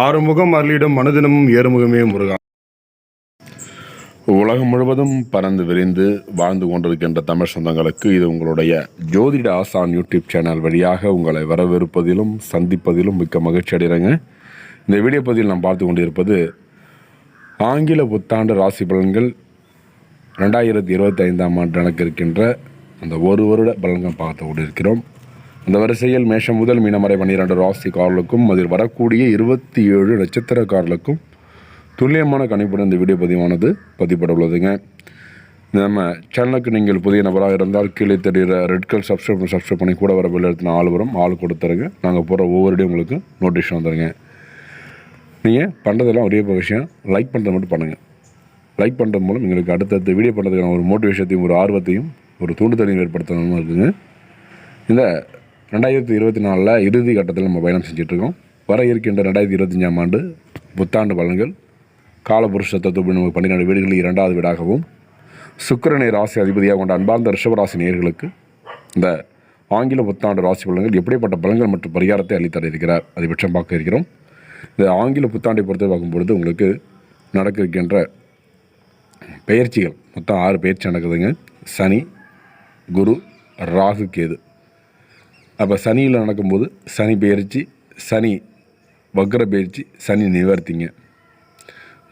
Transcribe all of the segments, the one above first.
ஆறுமுகம் அருளிடம் மனதினமும் ஏறுமுகமே முருகா. உலகம் முழுவதும் பறந்து விரிந்து வாழ்ந்து கொண்டிருக்கின்ற தமிழ் சொந்தங்களுக்கு இது உங்களுடைய ஜோதிட ஆசான் யூடியூப் சேனல் வழியாக உங்களை வரவேற்பதிலும் சந்திப்பதிலும் மிக்க மகிழ்ச்சி அடைகிறேங்க. இந்த வீடியோ பதிவில் நாம் பார்த்து கொண்டிருப்பது ஆங்கில புத்தாண்டு ராசி பலன்கள் ரெண்டாயிரத்தி இருபத்தி ஐந்தாம் ஆண்டு நடக்க இருக்கின்ற அந்த ஒரு வருட பலன்கள் பார்த்து கொண்டிருக்கிறோம். இந்த வரிசையில் மேஷம் முதல் மீனம் வரை பன்னிரெண்டு ராசிக்காரர்களுக்கும் அதில் வரக்கூடிய இருபத்தி ஏழு நட்சத்திரக்காரர்களுக்கும் துல்லியமான கணிப்புடன் இந்த வீடியோ பதிவானது பதிப்பட உள்ளதுங்க நம்ம சேனலுக்கு நீங்கள் புதிய நபராக இருந்தால் கீழே தெரிகிற ரெட் கல் சப்ஸ்கிரைப் சப்ஸ்கிரைப் பண்ணி கூட வர பில் எடுத்து ஆள் வரும். ஆள் கொடுத்துருங்க நாங்கள் போகிற ஒவ்வொரு டே உங்களுக்கு நோட்டிஃபிகேஷன் வந்துடுங்க நீங்கள் பண்ணுறதெல்லாம் ஒரே விஷயம். லைக் பண்ணுறது மட்டும் பண்ணுங்கள் லைக் பண்ணுறது மூலம் எங்களுக்கு அடுத்தடுத்த வீடியோ பண்ணுறதுக்கான ஒரு மோட்டிவேஷத்தையும் ஒரு ஆர்வத்தையும் ஒரு தூண்டுதலையும் ஏற்படுத்தணும்னு இருக்குங்க. இந்த ரெண்டாயிரத்தி இருபத்தி நாலில் இறுதி கட்டத்தில் நம்ம பயணம் செஞ்சிட்ருக்கோம். வர இருக்கின்ற ரெண்டாயிரத்தி இருபத்தஞ்சாம் ஆண்டு புத்தாண்டு பலன்கள் காலபுருஷ தத்துவம் நமக்கு பன்னிரெண்டு வீடுகளில் இரண்டாவது வீடாகவும் சுக்கிரனை ராசி அதிபதியாக கொண்ட அன்பார்ந்த ரிஷபராசி நேயர்களுக்கு இந்த ஆங்கில புத்தாண்டு ராசி பலன்கள் எப்படிப்பட்ட பலன்கள் மற்றும் பரிகாரத்தை அளித்தர இருக்கிறார் அதை பட்சம் பார்க்க இருக்கிறோம். இந்த ஆங்கில புத்தாண்டை பொறுத்து பார்க்கும்பொழுது உங்களுக்கு நடக்க இருக்கின்ற பெயர்ச்சிகள் மொத்தம் ஆறு பயிற்சி நடக்குதுங்க. சனி குரு ராகு கேது. அப்போ சனியில் நடக்கும்போது சனி பெயர்ச்சி சனி வக்ர பயிற்சி சனி நிவர்த்திங்க.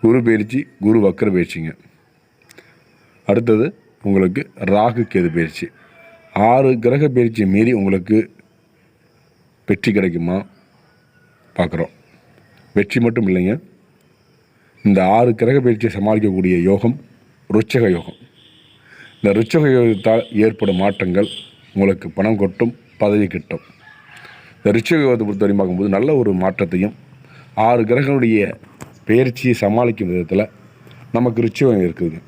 குரு பயிற்சி குரு வக்ர பயிற்சிங்க அடுத்தது உங்களுக்கு ராகு கேது பயிற்சி ஆறு கிரக பயிற்சியை மீறி உங்களுக்கு வெற்றி கிடைக்குமா? பார்க்குறோம் வெற்றி மட்டும் இல்லைங்க. இந்த ஆறு கிரக பயிற்சியை சமாளிக்கக்கூடிய யோகம் ருச்சக யோகம். இந்த ருச்சக யோகத்தால் ஏற்படும் மாற்றங்கள் உங்களுக்கு பணம் கொட்டும் பதவி கிட்டும். இந்த ருச்சக பொறுத்த பொறுத்தவரை பார்க்கும்போது நல்ல ஒரு மாற்றத்தையும் ஆறு கிரகங்களுடைய பெயர்ச்சியை சமாளிக்கும் விதத்தில் நமக்கு ருச்சகம் இருக்குதுங்க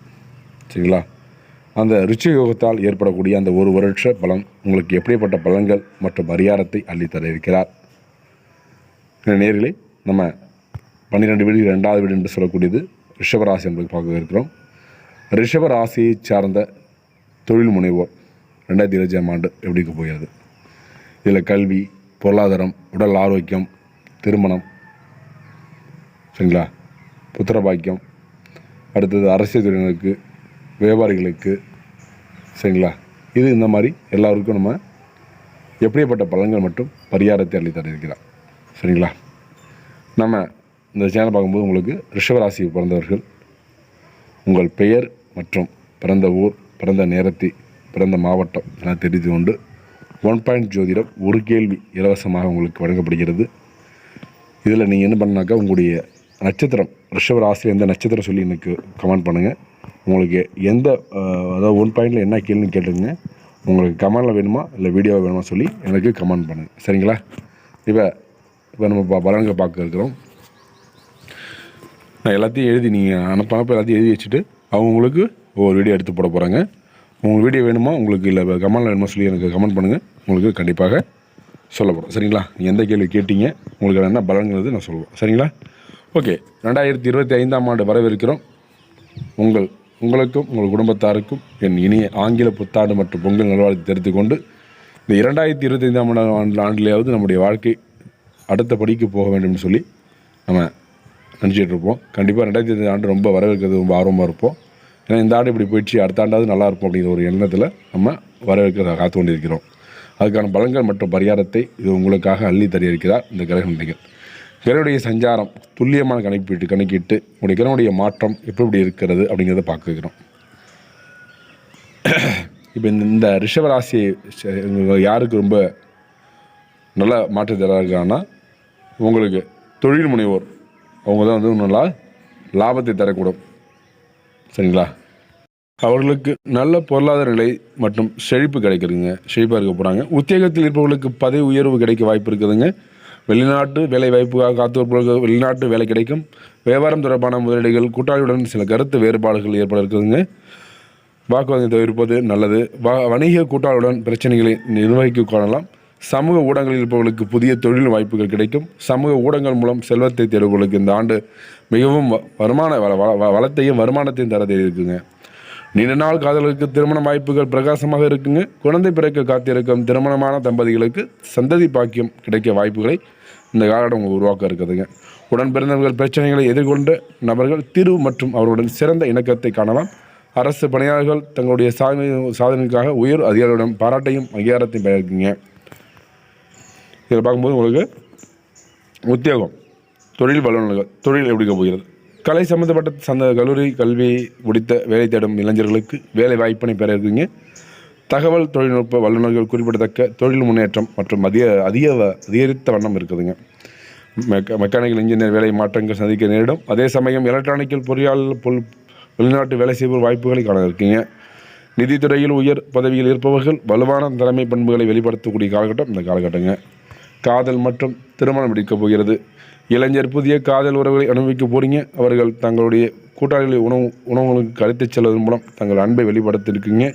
சரிங்களா? அந்த ருச்சி யோகத்தால் ஏற்படக்கூடிய அந்த ஒரு வருஷ பலன் உங்களுக்கு எப்படிப்பட்ட பலன்கள் மற்றும் பரிகாரத்தை அள்ளித்தர இருக்கிறார்? இந்த நம்ம பன்னிரெண்டு வீடு ரெண்டாவது வீடு என்று சொல்லக்கூடியது ரிஷபராசி என்பது பார்க்க இருக்கிறோம். ரிஷபராசியை சார்ந்த தொழில் முனைவோர் ரெண்டாயிரத்தி இருபத்தி ஆண்டு எப்படி போயாது போகிறது? இதில் கல்வி பொருளாதாரம் உடல் ஆரோக்கியம் திருமணம். சரிங்களா? புத்திர பாக்கியம் அடுத்தது அரசியல் துறையினருக்கு வியாபாரிகளுக்கு. சரிங்களா? இது இந்த மாதிரி எல்லாருக்கும் நம்ம எப்படிப்பட்ட பலன்கள் மட்டும் பரிகாரத்தை அள்ளி சரிங்களா? நம்ம இந்த சேனல் பார்க்கும்போது உங்களுக்கு ரிஷபராசி பிறந்தவர்கள் உங்கள் பெயர் மற்றும் பிறந்த ஊர் பிறந்த நேரத்தை பிறந்த மாவட்டம் எல்லாம் தெரிந்து கொண்டு ஒன் பாயிண்ட் ஜோதிடம் ஒரு கேள்வி இலவசமாக உங்களுக்கு வழங்கப்படுகிறது. இதில் நீங்கள் என்ன பண்ணாக்கா உங்களுடைய நட்சத்திரம் ரிஷப ராசியில் எந்த நட்சத்திரம் சொல்லி எனக்கு கமெண்ட் பண்ணுங்கள் உங்களுக்கு எந்த அதாவது ஒன் பாயிண்டில் என்ன கேள்வின்னு கேட்டுங்க உங்களுக்கு கமெண்டில் வேணுமா இல்லை வீடியோ வேணுமா சொல்லி எனக்கு கமெண்ட் பண்ணுங்கள் சரிங்களா? இப்போ இப்போ நம்ம ப- பலன்கள் பார்க்க இருக்கிறோம். நான் எல்லாத்தையும் எழுதி நீங்கள் அனுப்பினப்போ எல்லாத்தையும் எழுதி வச்சுட்டு அவங்களுக்கு ஒவ்வொரு வீடியோ எடுத்து போட போகிறாங்க உங்களுக்கு வீடியோ வேணுமா உங்களுக்கு இல்லை கமெண்டில் வேணுமா சொல்லி எனக்கு கமெண்ட் பண்ணுங்கள் உங்களுக்கு கண்டிப்பாக சொல்லப்படும். சரிங்களா? நீங்கள் எந்த கேள்வி கேட்டீங்க உங்களுக்கு என்ன பலன்கிறது நான் சொல்லுவேன். சரிங்களா? ஓகே. ரெண்டாயிரத்தி இருபத்தி ஐந்தாம் ஆண்டு வரவிருக்கிறோம் உங்கள் உங்களுக்கும் உங்கள் குடும்பத்தாருக்கும் என் இனிய ஆங்கில புத்தாண்டு மற்றும் பொங்கல் நல்வாழ்த்து தெரிந்து கொண்டு இந்த இரண்டாயிரத்தி இருபத்தி ஐந்தாம் ஆண்டு ஆண்டிலேயாவது நம்முடைய வாழ்க்கை அடுத்த படிக்கு போக வேண்டும்னு சொல்லி நம்ம நினச்சிட்டு இருப்போம். கண்டிப்பாக ரெண்டாயிரத்தி இருபத்தி ஆண்டு ரொம்ப வரவேற்கிறது ரொம்ப ஆர்வமாக இருப்போம். ஏன்னா இந்த ஆண்டு இப்படி போயிடுச்சு அடுத்த ஆண்டாவது நல்லா இருக்கும் அப்படிங்கிற ஒரு எண்ணத்தில் நம்ம வரவேற்க காத்து கொண்டிருக்கிறோம். அதுக்கான பலன்கள் மற்றும் பரிகாரத்தை இது உங்களுக்காக அள்ளி தர இருக்கிறார் இந்த கிரக நிலைகள் கிரகனுடைய சஞ்சாரம் துல்லியமான கணக்கீட்டு கணக்கிட்டு உங்களுடைய கிரகனுடைய மாற்றம் எப்படி இப்படி இருக்கிறது அப்படிங்கிறத பார்க்குறோம் இப்போ இந்த இந்த ரிஷபராசி யாருக்கு ரொம்ப நல்ல மாற்று தராங்கன்னா உங்களுக்கு தொழில் முனைவோர் அவங்க தான் வந்து நல்லா லாபத்தை தரக்கூடும். சரிங்களா? அவர்களுக்கு நல்ல பொருளாதார நிலை மற்றும் செழிப்பு கிடைக்குதுங்க செழிப்பாக இருக்க போகிறாங்க உத்தியோகத்தில் இருப்பவர்களுக்கு பதவி உயர்வு கிடைக்க வாய்ப்பு இருக்குதுங்க. வெளிநாட்டு வேலை வாய்ப்புக்காக காத்திருப்பவர்களுக்கு வெளிநாட்டு வேலை கிடைக்கும். வியாபாரம் தொடர்பான முதலீடுகள் கூட்டாளியுடன் சில கருத்து வேறுபாடுகள் ஏற்பட இருக்குதுங்க. வாக்குவாதத்தை தவிர்ப்பது நல்லது. வ வணிக கூட்டாளுடன் பிரச்சனைகளை நிர்வகிக்க காணலாம். சமூக ஊடகங்களில் இருப்பவர்களுக்கு புதிய தொழில் வாய்ப்புகள் கிடைக்கும். சமூக ஊடகங்கள் மூலம் செல்வத்தை தேடுபவர்களுக்கு இந்த ஆண்டு மிகவும் வ- வருமான வ- வளத்தையும் வருமானத்தையும் தர இருக்குங்க நீண்ட நாள் காதலுக்கு திருமண வாய்ப்புகள் பிரகாசமாக இருக்குங்க. குழந்தை பிறக்க காத்திருக்கும் திருமணமான தம்பதிகளுக்கு சந்ததி பாக்கியம் கிடைக்க வாய்ப்புகளை இந்த காலகட்டம் உருவாக்க இருக்குதுங்க. உடன் பிறந்தவர்கள் பிரச்சனைகளை எதிர்கொண்ட நபர்கள் தீர்வு மற்றும் அவர்களுடன் சிறந்த இணக்கத்தை காணலாம். அரசு பணியாளர்கள் தங்களுடைய சாதனை சாதனைக்காக உயர் அதிகாரிகளிடம் பாராட்டையும் அங்கீகாரத்தையும் பெற்றிருக்கீங்க இதில் பார்க்கும்போது உங்களுக்கு உத்தியோகம் தொழில் வல்லுநர்கள் தொழில் எப்படி போகிறது? கலை சம்மந்தப்பட்ட சந்த கல்லூரி கல்வி முடித்த வேலை தேடும் இளைஞர்களுக்கு வேலை வாய்ப்பினை பெற இருக்குங்க. தகவல் தொழில்நுட்ப வல்லுநர்கள் குறிப்பிடத்தக்க தொழில் முன்னேற்றம் மற்றும் அதிக அதிக அதிகரித்த வண்ணம் இருக்குதுங்க. மெக்க மெக்கானிக்கல் இன்ஜினியர் வேலை மாற்றங்கள் சந்திக்க நேரிடும். அதே சமயம் எலக்ட்ரானிக்கல் பொறியாளர் பொல் வெளிநாட்டு வேலை செய்வோர் வாய்ப்புகளை காண இருக்கீங்க. நிதித்துறையில் உயர் பதவியில் இருப்பவர்கள் வலுவான தலைமை பண்புகளை வெளிப்படுத்தக்கூடிய காலகட்டம் இந்த காலகட்டங்க. காதல் மற்றும் திருமணம் எடுக்க போகிறது. இளைஞர் புதிய காதல் உறவுகளை அனுபவிக்க போறீங்க. அவர்கள் தங்களுடைய கூட்டாளிகளை உணவு உணவுகளுக்கு அழைத்துச் செல்வதன் மூலம் தங்கள் அன்பை வெளிப்படுத்தியிருக்கீங்க.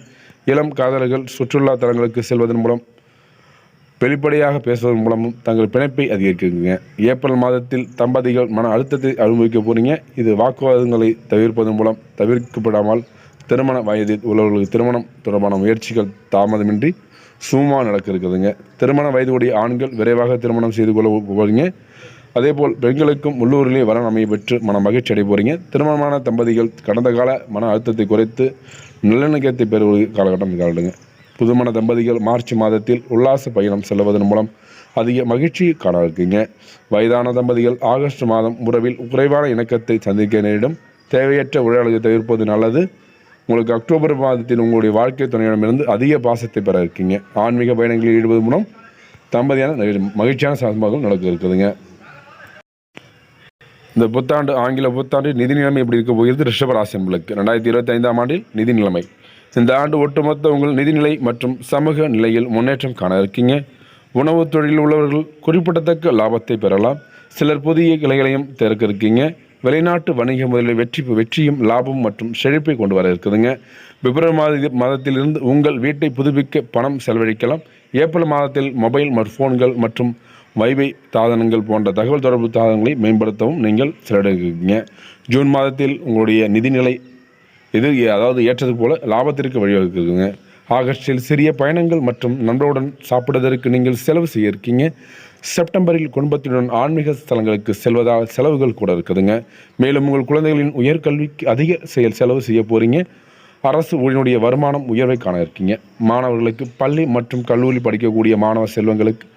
இளம் காதலர்கள் சுற்றுலா தலங்களுக்கு செல்வதன் மூலம் வெளிப்படையாக பேசுவதன் மூலமும் தங்கள் பிணைப்பை அதிகரிக்கிறீங்க. ஏப்ரல் மாதத்தில் தம்பதிகள் மன அழுத்தத்தை அனுபவிக்க போறீங்க. இது வாக்குவாதங்களை தவிர்ப்பதன் மூலம் தவிர்க்கப்படாமல் திருமண வயதில் உள்ளவர்களுக்கு திருமணம் தொடர்பான முயற்சிகள் தாமதமின்றி சும்மா நடக்க இருக்குதுங்க திருமண வயதுடைய ஆண்கள் விரைவாக திருமணம் செய்து கொள்ள போறீங்க. அதேபோல் பெண்களுக்கும் உள்ளூரிலே வரன் அமைய பெற்று மன மகிழ்ச்சி அடை போறீங்க. திருமணமான தம்பதிகள் கடந்த கால மன அழுத்தத்தை குறைத்து நல்லிணக்கத்தை பெறுவது காலகட்டம் காலடுங்க புதுமண தம்பதிகள் மார்ச் மாதத்தில் உல்லாச பயணம் செல்வதன் மூலம் அதிக மகிழ்ச்சி காண இருக்கீங்க வயதான தம்பதிகள் ஆகஸ்ட் மாதம் உறவில் குறைவான இணக்கத்தை சந்திக்க நேரிடும். தேவையற்ற உரையாடலை தவிர்ப்பது நல்லது. உங்களுக்கு அக்டோபர் மாதத்தில் உங்களுடைய வாழ்க்கை துணையிடமிருந்து அதிக பாசத்தை பெற இருக்கீங்க. ஆன்மீக பயணங்களில் ஈடுபது மூலம் தம்பதியான மகிழ்ச்சியான சம்பவங்கள் நடக்க இருக்குதுங்க. இந்த புத்தாண்டு ஆங்கில புத்தாண்டு நிதி நிலைமை எப்படி இருக்க போகிறது? ரிஷபராசி என்பளுக்கு ரெண்டாயிரத்தி இருபத்தி ஐந்தாம் ஆண்டில் நிதி நிலைமை. இந்த ஆண்டு ஒட்டுமொத்த உங்கள் நிதிநிலை மற்றும் சமூக நிலையில் முன்னேற்றம் காண இருக்கீங்க. உணவு தொழிலில் உள்ளவர்கள் குறிப்பிடத்தக்க லாபத்தை பெறலாம். சிலர் புதிய கிளைகளையும் திறக்க இருக்கீங்க. வெளிநாட்டு வணிக முதலில் வெற்றி வெற்றியும் லாபம் மற்றும் செழிப்பை கொண்டு வர இருக்குதுங்க. பிப்ரவரி மாத மாதத்திலிருந்து உங்கள் வீட்டை புதுப்பிக்க பணம் செலவழிக்கலாம். ஏப்ரல் மாதத்தில் மொபைல் மற்றும் ஃபோன்கள் மற்றும் வைபை சாதனங்கள் போன்ற தகவல் தொடர்பு சாதனங்களை மேம்படுத்தவும் நீங்கள் செலவிடுகிறீங்க ஜூன் மாதத்தில் உங்களுடைய நிதிநிலை எது அதாவது ஏற்றது போல லாபத்திற்கு வழிவகுக்குதுங்க. ஆகஸ்டில் சிறிய பயணங்கள் மற்றும் நண்பருடன் சாப்பிடுவதற்கு நீங்கள் செலவு செய்ய இருக்கீங்க செப்டம்பரில் குடும்பத்தினுடன் ஆன்மீக ஸ்தலங்களுக்கு செல்வதால் செலவுகள் கூட இருக்குதுங்க. மேலும் உங்கள் குழந்தைகளின் உயர்கல்விக்கு அதிக செயல் செலவு செய்ய போகிறீங்க அரசு ஊழியனுடைய வருமானம் உயர்வை காண இருக்கீங்க. மாணவர்களுக்கு பள்ளி மற்றும் கல்லூரி படிக்கக்கூடிய மாணவ செல்வங்களுக்கு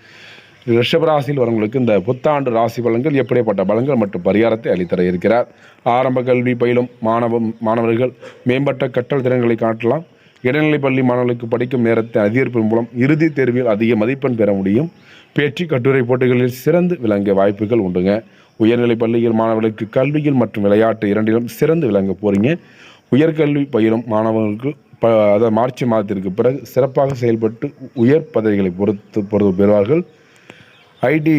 ரிஷபராசியில் வரவங்களுக்கு இந்த புத்தாண்டு ராசி பலன்கள் எப்படிப்பட்ட பலன்கள் மற்றும் பரிகாரத்தை அளித்தர இருக்கிறார்? ஆரம்ப கல்வி பயிலும் மாணவ மாணவர்கள் மேம்பட்ட கற்றல் திறன்களை காட்டலாம். இடைநிலை பள்ளி மாணவர்களுக்கு படிக்கும் நேரத்தை அதிகரிப்பதன் மூலம் இறுதித் தேர்வில் அதிக மதிப்பெண் பெற முடியும். பேச்சு கட்டுரை போட்டிகளில் சிறந்து விளங்க வாய்ப்புகள் உண்டுங்க. உயர்நிலைப் பள்ளியில் மாணவர்களுக்கு கல்வியில் மற்றும் விளையாட்டு இரண்டிலும் சிறந்து விளங்க போறீங்க. உயர்கல்வி பயிலும் மாணவர்களுக்கு ப அதாவது மார்ச் மாதத்திற்கு பிறகு சிறப்பாக செயல்பட்டு உயர் பதவிகளை பொறுத்து பொறுத்து பெறுவார்கள். ஐடி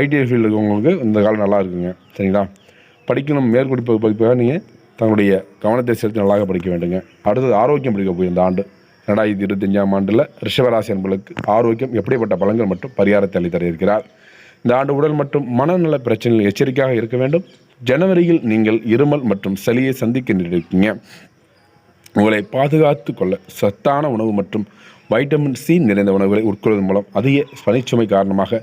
ஐடி ஃபீல்டு இருக்கவங்களுக்கு இந்த காலம் நல்லா இருக்குங்க. சரிங்களா? படிக்கணும் மேற்குடிப்பு படிப்பாக நீங்கள் தங்களுடைய கவனத்தை செலுத்தி நல்லாக படிக்க வேண்டுங்க. அடுத்தது ஆரோக்கியம் படிக்க போய் இந்த ஆண்டு. ரெண்டாயிரத்தி இருபத்தஞ்சாம் ஆண்டில் ரிஷபராசி என்பர்களுக்கு ஆரோக்கியம் எப்படிப்பட்ட பலன்கள் மற்றும் பரிகாரத்தை அளித்தர இருக்கிறார் இந்த ஆண்டு உடல் மற்றும் மனநல பிரச்சனைகள் எச்சரிக்கையாக இருக்க வேண்டும். ஜனவரியில் நீங்கள் இருமல் மற்றும் சளியை சந்திக்க நேரிருக்கீங்க உங்களை பாதுகாத்து கொள்ள சத்தான உணவு மற்றும் வைட்டமின் சி நிறைந்த உணவுகளை உட்கொள்வதன் மூலம் அதிக பணிச்சுமை காரணமாக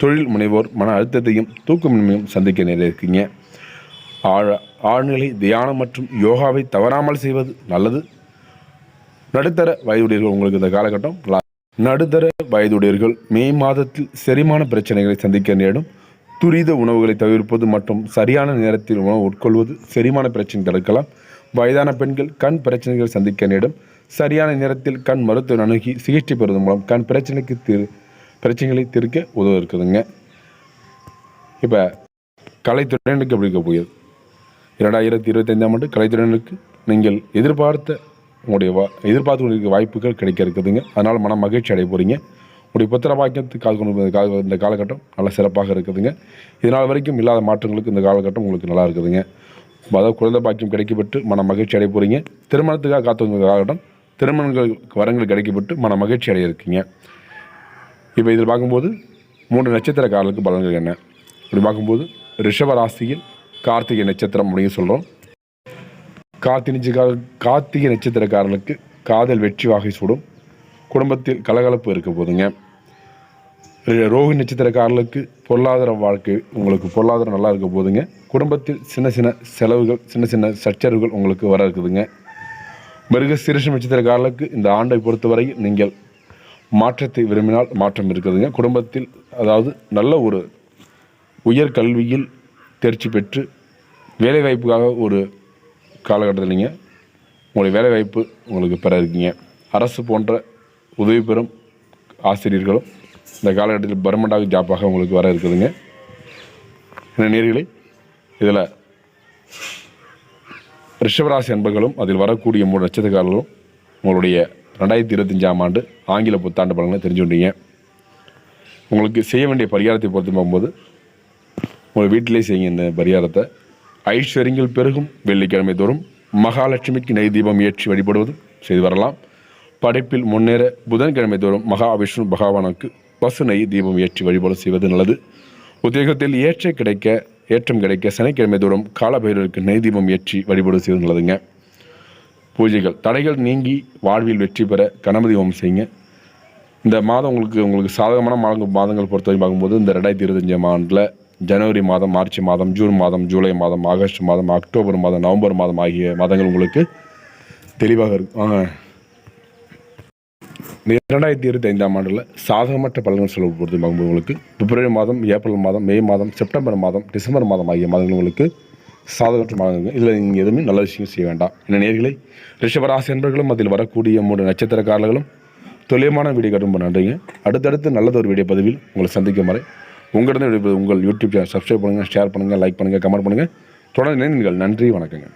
தொழில் முனைவோர் மன அழுத்தத்தையும் தூக்கமின்மையும் சந்திக்க நேரிருக்கீங்க ஆழ ஆழ்நிலை தியானம் மற்றும் யோகாவை தவறாமல் செய்வது நல்லது. நடுத்தர வயதுடையர்கள் உங்களுக்கு இந்த காலகட்டம் நடுத்தர வயதுடையர்கள் மே மாதத்தில் செரிமான பிரச்சனைகளை சந்திக்க நேரிடும். துரித உணவுகளை தவிர்ப்பது மற்றும் சரியான நேரத்தில் உணவு உட்கொள்வது செரிமான பிரச்சனை தடுக்கலாம். வயதான பெண்கள் கண் பிரச்சனைகள் சந்திக்க நேரிடும். சரியான நேரத்தில் கண் மருத்துவர் அணுகி சிகிச்சை பெறுவதன் மூலம் கண் பிரச்சனைக்கு தீர் பிரச்சனைகளை தீர்க்க உதவ இருக்குதுங்க. இப்போ கலைத்துறையினருக்கு எப்படி இருக்க போகுது? இரண்டாயிரத்தி இருபத்தைந்தாம் ஆண்டு கலைத்துறையினருக்கு நீங்கள் எதிர்பார்த்த உங்களுடைய வா எதிர்பார்த்து கொண்டிருக்க வாய்ப்புகள் கிடைக்க இருக்குதுங்க. அதனால் மன மகிழ்ச்சி அடைய போகிறீங்க உங்களுடைய புத்திர பாக்கியத்துக்கு கால் கொண்டு கால இந்த காலகட்டம் நல்ல சிறப்பாக இருக்குதுங்க. இதனால் வரைக்கும் இல்லாத மாற்றங்களுக்கு இந்த காலகட்டம் உங்களுக்கு நல்லா இருக்குதுங்க. அதாவது குழந்தை பாக்கியம் கிடைக்கப்பட்டு மன மகிழ்ச்சி அடைய போகிறீங்க திருமணத்துக்காக காத்து வந்த காலகட்டம் திருமணங்கள் வரங்கள் கிடைக்கப்பட்டு மன மகிழ்ச்சி அடைய இருக்கீங்க இப்போ இதில் பார்க்கும்போது மூன்று நட்சத்திரக்காரர்களுக்கு பலன்கள் என்ன? இப்படி பார்க்கும்போது ரிஷப ராசியில் கார்த்திகை நட்சத்திரம் அப்படின்னு சொல்கிறோம் கார்த்திகை கார்த்திகை நட்சத்திரக்காரர்களுக்கு காதல் வெற்றி வாகை சூடும். குடும்பத்தில் கலகலப்பு இருக்க போதுங்க. ரோஹி நட்சத்திரக்காரர்களுக்கு பொருளாதார வாழ்க்கை உங்களுக்கு பொருளாதாரம் நல்லா இருக்க போதுங்க. குடும்பத்தில் சின்ன சின்ன செலவுகள் சின்ன சின்ன சச்சரவுகள் உங்களுக்கு வர இருக்குதுங்க. மிருக சிறுஷ நட்சத்திரக்காரர்களுக்கு இந்த ஆண்டை பொறுத்தவரை நீங்கள் மாற்றத்தை விரும்பினால் மாற்றம் இருக்குதுங்க குடும்பத்தில் அதாவது நல்ல ஒரு உயர் கல்வியில் தேர்ச்சி பெற்று வேலைவாய்ப்புக்காக ஒரு காலகட்டத்தில் நீங்கள் உங்களுடைய வேலைவாய்ப்பு உங்களுக்கு பெற இருக்கீங்க. அரசு போன்ற உதவி பெறும் ஆசிரியர்களும் இந்த காலகட்டத்தில் பர்மண்டாக ஜாப்பாக உங்களுக்கு வர இருக்குதுங்க. இந்த நேர்களை இதில் ரிஷபராசி அன்பர்களும் அதில் வரக்கூடிய மூணு நட்சத்திரக்காரர்களும் உங்களுடைய ரெண்டாயிரத்தி இருபத்தஞ்சாம் ஆண்டு ஆங்கில புத்தாண்டு பலனை தெரிஞ்சுட்டீங்க உங்களுக்கு செய்ய வேண்டிய பரிகாரத்தை பொறுத்து பார்க்கும்போது உங்கள் வீட்டிலே செய்யுங்க இந்த பரிகாரத்தை. ஐஸ்வர்யங்கள் பெருகும் வெள்ளிக்கிழமை தோறும் மகாலட்சுமிக்கு நெய் தீபம் ஏற்றி வழிபடுவதும் செய்து வரலாம். படைப்பில் முன்னேற புதன்கிழமை தோறும் மகாவிஷ்ணு பகவானுக்கு பசு நெய் தீபம் ஏற்றி வழிபாடு செய்வது நல்லது. உத்தியோகத்தில் ஏற்ற கிடைக்க ஏற்றம் கிடைக்க சனிக்கிழமை தோறும் காலபைரவருக்கு நெய் தீபம் ஏற்றி வழிபாடு செய்து நல்லதுங்க. பூஜைகள் தடைகள் நீங்கி வாழ்வில் வெற்றி பெற கணபதி ஹோமம் செய்யுங்க. இந்த மாதம் உங்களுக்கு உங்களுக்கு சாதகமான மாதங்கள் மாதங்கள் பொறுத்தவரை பார்க்கும்போது இந்த ரெண்டாயிரத்தி இருபத்தஞ்சாம் ஆண்டில் ஜனவரி மாதம் மார்ச் மாதம் ஜூன் மாதம் ஜூலை மாதம் ஆகஸ்ட் மாதம் அக்டோபர் மாதம் நவம்பர் மாதம் ஆகிய மாதங்கள் உங்களுக்கு தெளிவாக இருக்கும் இந்த இரண்டாயிரத்தி இருபத்தி ஐந்தாம் ஆண்டில் சாதகமற்ற பலன்கள் செலவு பொறுத்து உங்களுக்கு பிப்ரவரி மாதம் ஏப்ரல் மாதம் மே மாதம் செப்டம்பர் மாதம் டிசம்பர் மாதம் ஆகிய மாதங்கள் உங்களுக்கு சாதகற்ற மாதங்கள் இதில் நீங்கள் எதுவுமே நல்ல விஷயம் செய்ய வேண்டாம். இந்த நேர்களை ரிஷபராசி என்பர்களும் அதில் வரக்கூடிய மூன்று நட்சத்திரக்காரர்களும் துல்லியமான வீடியோ கட்டும் நன்றிங்க. அடுத்தடுத்து நல்லதொரு வீடியோ பதிவில் உங்களை சந்திக்கும் வரை உங்களிடம் உங்கள் யூடியூப் சேனல் சப்ஸ்கிரைப் பண்ணுங்கள் ஷேர் பண்ணுங்கள் லைக் பண்ணுங்கள் கமெண்ட் பண்ணுங்கள் தொடர்ந்து நீங்கள் நன்றி வணக்கங்க.